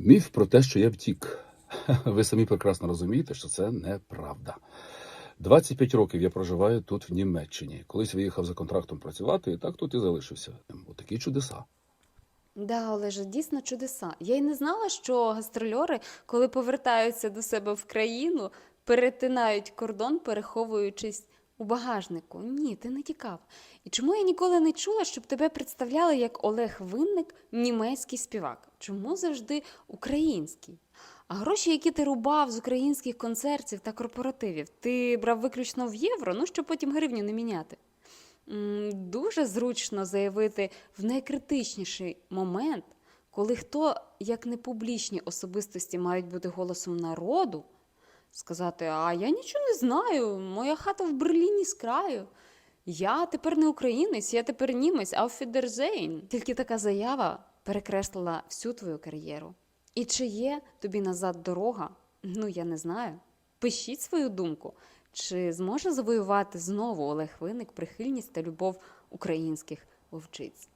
Міф про те, що я втік. Ви самі прекрасно розумієте, що це неправда. 25 років я проживаю тут в Німеччині. Колись виїхав за контрактом працювати, і так тут і залишився. Отакі чудеса. Да, Олеже, дійсно чудеса. Я й не знала, що гастрольори, коли повертаються до себе в країну, перетинають кордон, переховуючись у багажнику. Ні, ти не тікав. І чому я ніколи не чула, щоб тебе представляли як Олег Винник, німецький співак? Чому завжди український? А гроші, які ти рубав з українських концертів та корпоративів, ти брав виключно в євро, ну щоб потім гривню не міняти. Дуже зручно заявити в найкритичніший момент, коли хто, як не публічні особистості, мають бути голосом народу, сказати: А я нічого не знаю, моя хата в Берліні з краю. Я тепер не українець, я тепер німець, Ауфідерзейн. Тільки така заява перекреслила всю твою кар'єру. І чи є тобі назад дорога? Ну, я не знаю. Пишіть свою думку. Чи зможе завоювати знову Олег Виник прихильність та любов українських вовчиць?